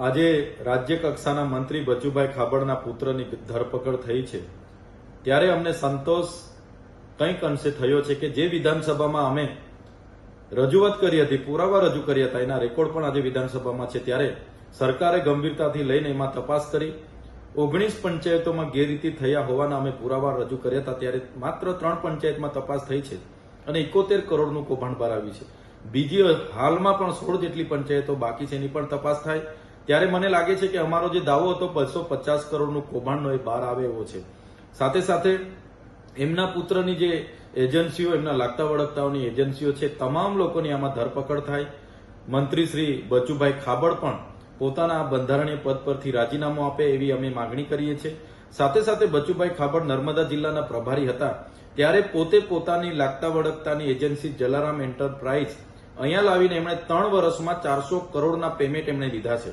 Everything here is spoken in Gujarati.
આજે રાજ્ય કક્ષાના મંત્રી બચુભાઈ ખાબડના પુત્રની ધરપકડ થઈ છે. ત્યારે અમને સંતોષ કંઈક અંશે થયો છે કે જે વિધાનસભામાં અમે રજૂઆત કરી હતી, પુરાવા રજૂ કર્યા હતા, એના રેકોર્ડ પણ આજે વિધાનસભામાં છે. ત્યારે સરકારે ગંભીરતાથી લઈને એમાં તપાસ કરી. ઓગણીસ પંચાયતોમાં ગેરરીતિ થયા હોવાના અમે પુરાવા રજૂ કર્યા હતા. ત્યારે માત્ર ત્રણ પંચાયતમાં તપાસ થઈ છે અને એકોતેર કરોડનું કૌભાંડ ભરાવ્યું છે. બીજી હાલમાં પણ સોળ જેટલી પંચાયતો બાકી છે, એની પણ તપાસ થાય. ત્યારે મને લાગે છે કે અમારો જે દાવો હતો બસો પચાસ કરોડનું કૌભાંડનો એ બહાર આવે એવો છે. સાથે સાથે એમના પુત્રની જે એજન્સીઓ, એમના લાગતા વળગતાઓની એજન્સીઓ છે, તમામ લોકોની આમાં ધરપકડ થાય. મંત્રી શ્રી બચુભાઈ ખાબડ પણ પોતાના બંધારણીય પદ પરથી રાજીનામું આપે એવી અમે માગણી કરીએ છીએ. સાથે સાથે બચુભાઈ ખાબડ નર્મદા જિલ્લાના પ્રભારી હતા. ત્યારે પોતે પોતાની લાગતા વળગતાની એજન્સી જલારામ એન્ટરપ્રાઇઝ અહીંયા લાવીને એમણે ત્રણ વર્ષમાં ચારસો કરોડના પેમેન્ટ એમણે લીધા છે.